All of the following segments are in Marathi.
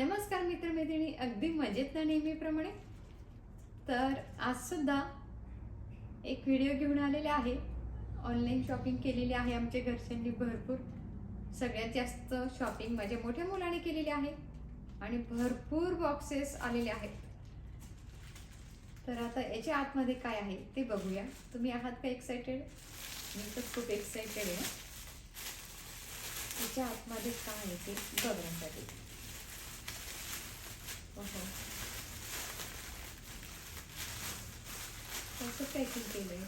नमस्कार मित्रमैत्रिणी अगदी मजेत ना नेहमीप्रमाणे. तर आज सुद्धा एक व्हिडिओ घेऊन आलेले आहे. ऑनलाईन शॉपिंग केलेली आहे आमच्या घरच्यांनी भरपूर. सगळ्यात जास्त शॉपिंग माझ्या मोठ्या मुलाने केलेली आहे. आणि भरपूर बॉक्सेस आलेले आहेत. तर आता याच्या आतमध्ये काय आहे ते बघूया. तुम्ही आहात का एक्सायटेड? मी तर खूप एक्सायटेड आहे. याच्या आतमध्ये काय आहे ते बघण्यासाठी. ओहो. कसं पॅकिंग केलंय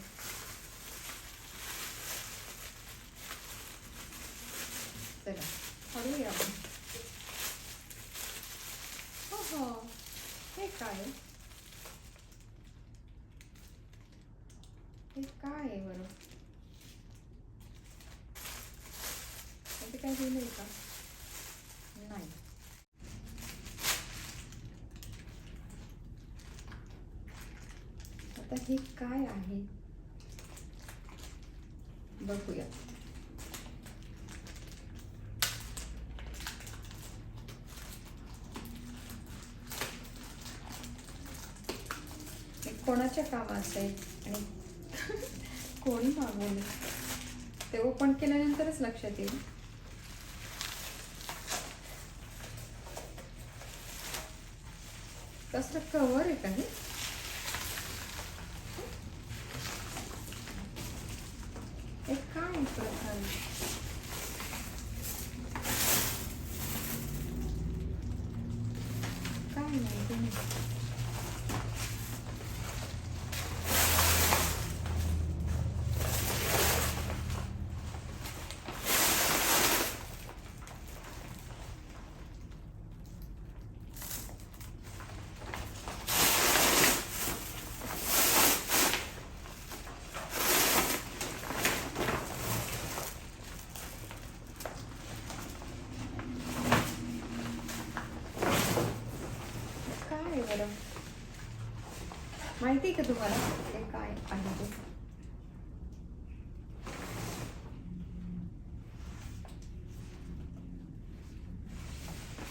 चला हळूया आपण हो हो हे काय हे काय आहे बरं ते काय दिलंय का नाही आता हे काय आहे? बघूया. कोणाच्या कामाचं आहे? आणि कोणी मागवलं? ते ओपन केल्यानंतरच लक्षात येईल. कसलं कवर आहे का हे काय आहे प्रकार काय नाही ते नाही. काय आहे बरं माहिती का तुम्हाला. ते काय आहे ते?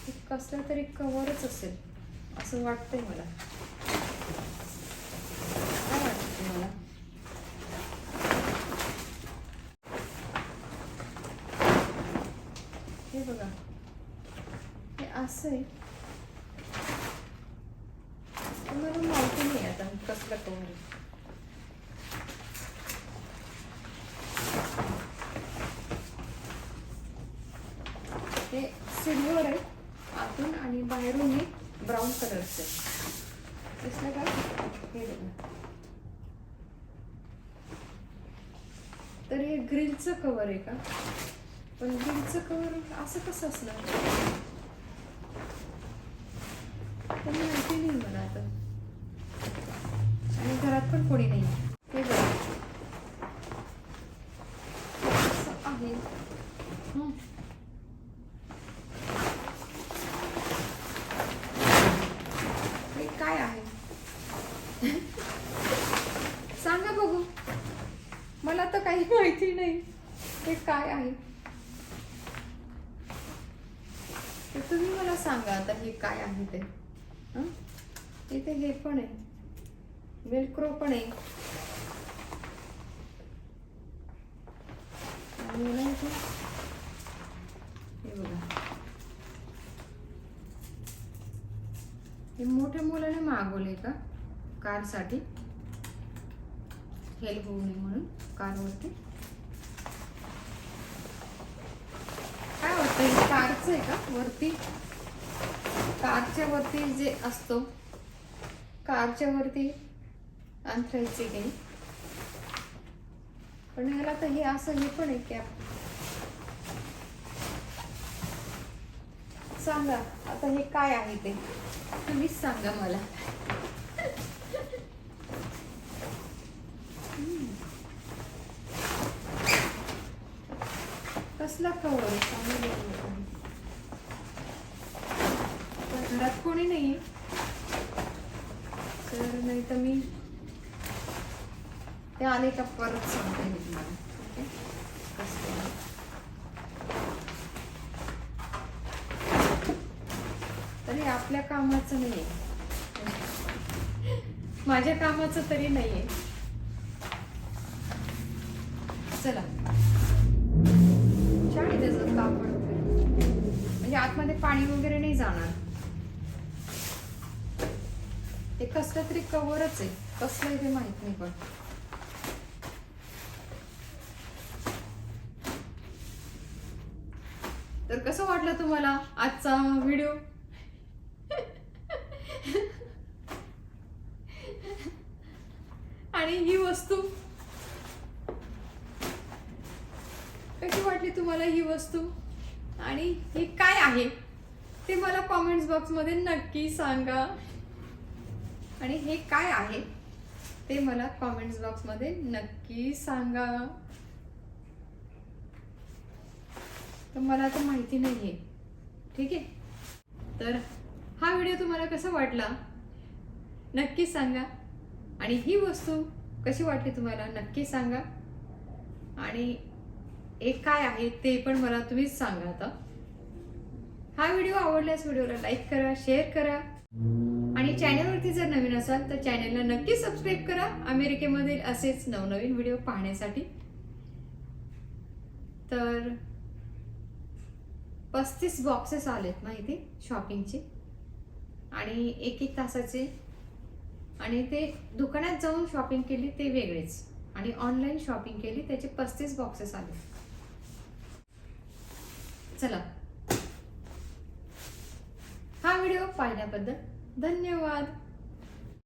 ते कसलं तरी कवरच असेल असं वाटतंय मला. काय वाटतं तुम्हाला? हे बघा. हे असं आहे मला माहिती नाही आता हे सिल्वर आहे आतून आणि बाहेरून हे ब्राऊन कलरचं आहे दिसलं का हे बघा तर हे ग्रिलचं कवर आहे का पण ग्रिलचं कवर असं कसं असणार तर माहिती नाही मला आता पण कोणी नाही. हे बघा. असं आहे. हे. काय आहे? सांगा बघू. मला तर काही माहिती नाही. हे काय आहे? तुम्ही मला सांगा आता हे काय आहे ते. इथे हे पण आहे. वेलक्रो पण आहे हे बघा. हे मोठ्या मुलाने मागवले का? कारसाठी. हेल्प होऊ नये म्हणून कारवरती. काय वाटतं हे कारचं आहे का? वरती? कारच्या वरती जे असतो. कारच्या वरती अंथरायचे काही पण ह्याला तर हे असं हे पण आहे कॅप सांगा आता हे काय आहे ते? तुम्हीच सांगा मला. कसला कवर. पण घरात कोणी नाही तर नाही तर मी ते आले का परत सांगते मी तुम्हाला. ओके? कसं आपल्या कामाचं नाही आहे माझ्या कामाचं तरी नाहीये. चला. छान आहे त्याचं कापड म्हणजे आतमध्ये पाणी वगैरे नाही जाणार. ते कसलं तरी कवरच आहे. कसलं आहे ते माहीत नाही पण तर कसं वाटलं तुम्हाला आजचा व्हिडिओ? आणि ही वस्तू? कशी वाटली तुम्हाला ही वस्तू? आणि ही काय आहे? ते मला कॉमेंट्स बॉक्समध्ये नक्की सांगा. आणि हे काय आहे? ते मला कॉमेंट्स बॉक्समध्ये नक्की सांगा. तर मला तर माहिती नाही आहे ठीक आहे? तर हा व्हिडिओ तुम्हाला कसा वाटला? नक्की सांगा. आणि ही वस्तू कशी वाटली तुम्हाला? नक्की सांगा. आणि एक काय आहे ते पण मला तुम्हीच सांगा आता. हा व्हिडिओ आवडल्यास व्हिडिओला लाईक करा शेअर करा. आणि चॅनलवरती जर नवीन असाल तर चॅनलला नक्की सबस्क्राईब करा. अमेरिकेमधील असेच नवनवीन व्हिडिओ पाहण्यासाठी. तर पस्तीस बॉक्सेस आलेत इथे शॉपिंगचे आणि एक एक तासाचे. आणि ते दुकानात जाऊन शॉपिंग केली ते वेगळेच. आणि ऑनलाईन शॉपिंग केली त्याचे पस्तीस बॉक्सेस आले चला. हा व्हिडिओ पाहिल्याबद्दल धन्यवाद.